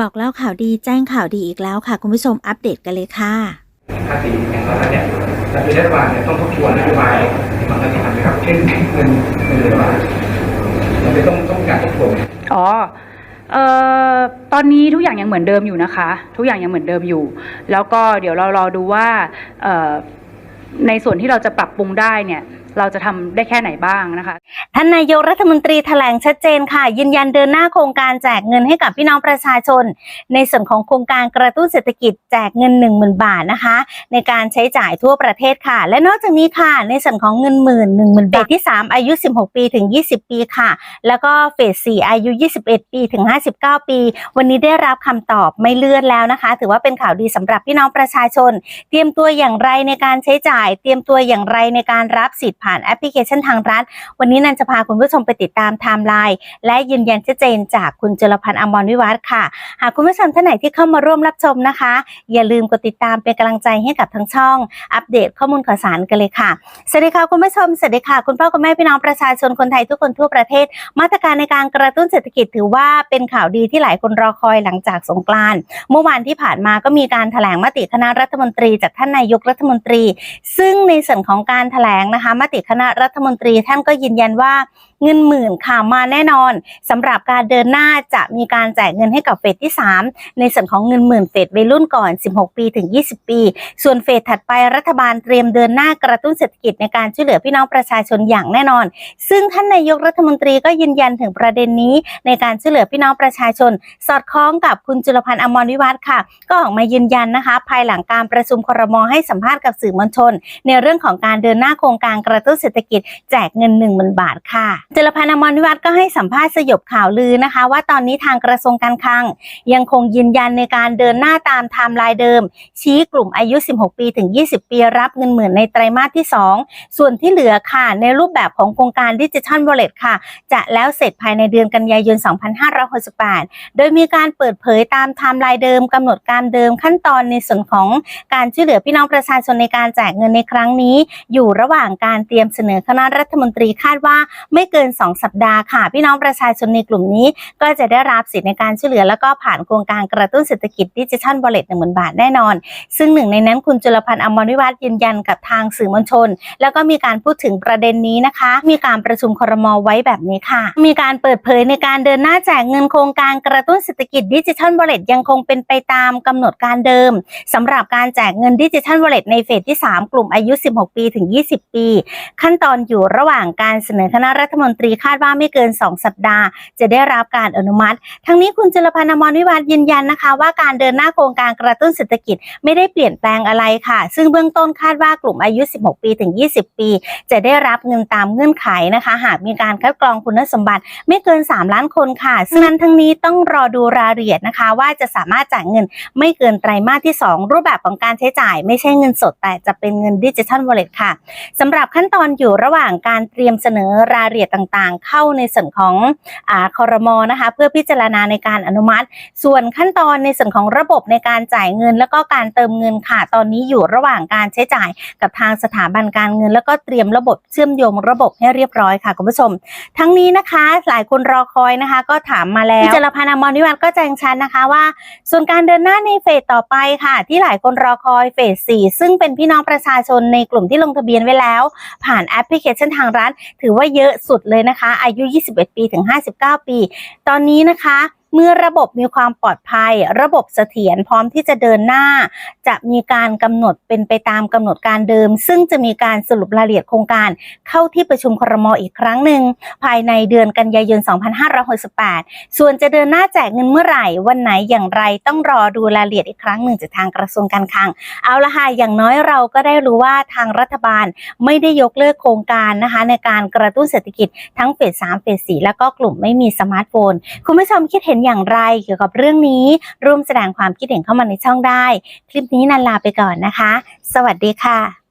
บอกเล่าข่าวดีแจ้งข่าวดีอีกแล้วค่ะ คุณผู้ชมอัปเดตกันเลยค่ะภาษีแห่งรัฐเนี่ยแต่คือรัฐบาลเนี่ยต้องทบทวนนโยบายที่มันจะทำนะครับเช่นเงินเงินเดือนบาทเราจะต้องต้องการทบทวนอ๋อเอ่อตอนนี้ทุกอย่างยังเหมือนเดิมอยู่นะคะ ทุกอย่างยังเหมือนเดิมอยู่ แล้วก็เดี๋ยวเรารอดูว่าเอ่อในส่วนที่เราจะปรับปรุงได้เนี่ย เราจะทำได้แค่ไหนบ้างนะคะ ท่านนายกรัฐมนตรีแถลงชัดเจนค่ะ ยืนยันเดินหน้าโครงการแจกเงินให้กับพี่น้องประชาชน ในส่วนของโครงการกระตุ้นเศรษฐกิจแจกเงิน 1 0,000 บาทนะคะ ในการใช้จ่ายทั่วประเทศค่ะ และนอกจากนี้ค่ะ ในส่วนของเงินหมื่น1 0,000บาทที่ 3 อายุ 16 ปีถึง 20 ปีค่ะ แล้วก็เฟส 4 อายุ 21 ปีถึง 59 ปี วันนี้ได้รับคำตอบไม่เลื่อนแล้วนะคะ ถือว่าเป็นข่าวดีสำหรับพี่น้องประชาชน เตรียมตัวอย่างไรในการใช้จ่าย เตรียมตัวอย่างไรในการรับสิทธิผ่านแอปพลิเคชันทางรัฐวันนี้นันจะพาคุณผู้ชมไปติดตามไทม์ไลน์และยืนยันชัดเจนจากคุณจรพันธ์อมรวิวัฒน์ค่ะ หากคุณผู้ชมท่านไหนที่เข้ามาร่วมรับชมนะคะ อย่าลืมกดติดตามเป็นกำลังใจให้กับทั้งช่อง อัปเดตข้อมูลข่าวสารกันเลยค่ะสวัสดีค่ะคุณผู้ชมสวัสดีค่ะคุณพ่อคุณแม่พี่น้องประชาชนคนไทยทุกคนทั่วประเทศ มาตรการในการกระตุ้นเศรษฐกิจถือว่าเป็นข่าวดีที่หลายคนรอคอยหลังจากสงกรานต์เมื่อวานที่ผ่านมาก็มีการแถลงมติคณะรัฐมนตรีจากท่านนายกรัฐมนตรี ซึ่งในส่วนของการแถลงนะคะมติคณะรัฐมนตรีท่านก็ยืนยันว่าเงินหมื่นค่ะมาแน่นอนสำหรับการเดินหน้าจะมีการแจกเงินให้กับเฟสที่ 3 ในส่วนของเงินหมื่นเฟสวัยรุ่นก่อน 16 ปีถึง 20 ปี ส่วนเฟสถัดไปรัฐบาลเตรียมเดินหน้ากระตุ้นเศรษฐกิจในการช่วยเหลือพี่น้องประชาชนอย่างแน่นอน ซึ่งท่านนายกรัฐมนตรีก็ยืนยันถึงประเด็นนี้ ในการช่วยเหลือพี่น้องประชาชน สอดคล้องกับคุณจุลพันธ์อมรวิวัฒน์ค่ะ ก็ออกมายืนยันนะคะ ภายหลังการประชุมครมให้สัมภาษณ์กับสื่อมวลชน ในเรื่องของการเดินหน้าโครงการกระตุ้นเศรษฐกิจแจกเงิน1 0,000 บาทค่ะจุลพันธ์อมรวิวัฒน์ก็ให้สัมภาษณ์สยบข่าวลือนะคะ ว่าตอนนี้ทางกระทรวงการคลัง ยังคงยืนยันในการเดินหน้าตามไทม์ไลน์เดิม ชี้กลุ่มอายุ 16 ปีถึง 20 ปีรับเงินหมื่นในไตรมาสที่ 2 ส่วนที่เหลือค่ะในรูปแบบของโครงการดิจิทัลวอลเล็ตค่ะ จะแล้วเสร็จภายในเดือนกันยายน 2568 โดยมีการเปิดเผยตามไทม์ไลน์เดิมกำหนดการเดิมขั้นตอนในส่วนของการช่วยเหลือพี่น้องประชาชนในการแจกเงินในครั้งนี้ อยู่ระหว่างการเตรียมเสนอคณะรัฐมนตรีคาดว่าไม่เกิน 2 สัปดาห์ค่ะ พี่น้องประชาชนในกลุ่มนี้ ก็จะได้รับสิทธิในการช่วยเหลือ แล้วก็ผ่านโครงการกระตุ้นเศรษฐกิจดิจิทัลวอลเลตหนึ่งหมื่นบาทแน่นอน ซึ่งหนึ่งในนั้นคุณจุลพันธ์อมรวิวัฒน์ยืนยันกับทางสื่อมวลชน แล้วก็มีการพูดถึงประเด็นนี้นะคะ มีการประชุมครมไว้แบบนี้ค่ะ มีการเปิดเผยในการเดินหน้าแจกเงินโครงการกระตุ้นเศรษฐกิจดิจิทัลวอลเลตยังคงเป็นไปตามกำหนดการเดิมสำหรับการแจกเงินดิจิทัลวอลเล็ตในเฟสที่ 3 กลุ่มอายุ 16 ปีถึง 20 ปีขั้นตอนอยู่ระหว่างการเสนอคณะรัฐมนตรีคาดว่าไม่เกิน 2 สัปดาห์ จะได้รับการอนุมัติ ทั้งนี้คุณจุลพันธ์อมรวิวัฒน์ยืนยันนะคะ ว่าการเดินหน้าโครงการกระตุ้นเศรษฐกิจไม่ได้เปลี่ยนแปลงอะไรค่ะ ซึ่งเบื้องต้นคาดว่ากลุ่มอายุ 16 ปีถึง 20 ปี จะได้รับเงินตามเงื่อนไขนะคะ หากมีการคัดกรองคุณสมบัติไม่เกิน 3 ล้านคนค่ะ ซึ่งนั้นทั้งนี้ต้องรอดูรายละเอียดนะคะ ว่าจะสามารถจ่ายเงินไม่เกินไตรมาสที่ 2 รูปแบบของการใช้จ่าย ไม่ใช่เงินสดแต่จะเป็นเงินดิจิทัลวอลเล็ตค่ะสำหรับขั้นนตอนอยู่ระหว่างการเตรียมเสนอรายละเอียดต่างๆ เข้าในส่วนของอคอรมอนะคะเพื่อพิจารณาในการอนุมัติ ส่วนขั้นตอนในส่วนของระบบในการจ่ายเงิน แล้วก็การเติมเงินค่ะ ตอนนี้อยู่ระหว่างการใช้จ่ายกับทางสถาบันการเงิน แล้วก็เตรียมระบบเชื่อมโยงระบบให้เรียบร้อยค่ะคุณผู้ชม ทั้งนี้นะคะหลายคนรอคอยนะคะ ก็ถามมาแล้วพี่จรพันธ์อมรวิวัฒน์ก็แจ้งชัดนะคะว่า ส่วนการเดินหน้าในเฟสต่อไปค่ะ ที่หลายคนรอคอยเฟส4ซึ่งเป็นพี่น้องประชาชนในกลุ่มที่ลงทะเบียนไว้แล้วผ่านแอปพลิเคชันทางร้าน ถือว่าเยอะสุดเลยนะคะ อายุ 21 ปีถึง 59 ปี ตอนนี้นะคะ เมื่อระบบมีความปลอดภัย ระบบเสถียรพร้อมที่จะเดินหน้า จะมีการกำหนดเป็นไปตามกำหนดการเดิม ซึ่งจะมีการสรุปรายละเอียดโครงการเข้าที่ประชุมครมอีกครั้งหนึ่งภายในเดือนกันยายน 2568 ส่วนจะเดินหน้าแจกเงินเมื่อไหร่วันไหนอย่างไรต้องรอดูรายละเอียดอีกครั้งหนึ่งจากทางกระทรวงการคลัง เอาละค่ะอย่างน้อยเราก็ได้รู้ว่าทางรัฐบาลไม่ได้ยกเลิกโครงการนะคะ ในการกระตุ้นเศรษฐกิจทั้งเฟส3เฟส4แล้วก็กลุ่มไม่มีสมาร์ทโฟน คุณผู้ชมคิดเห็นอย่างไรเกี่ยวกับเรื่องนี้ ร่วมแสดงความคิดเห็นเข้ามาในช่องได้ คลิปนี้นันลาไปก่อนนะคะ สวัสดีค่ะ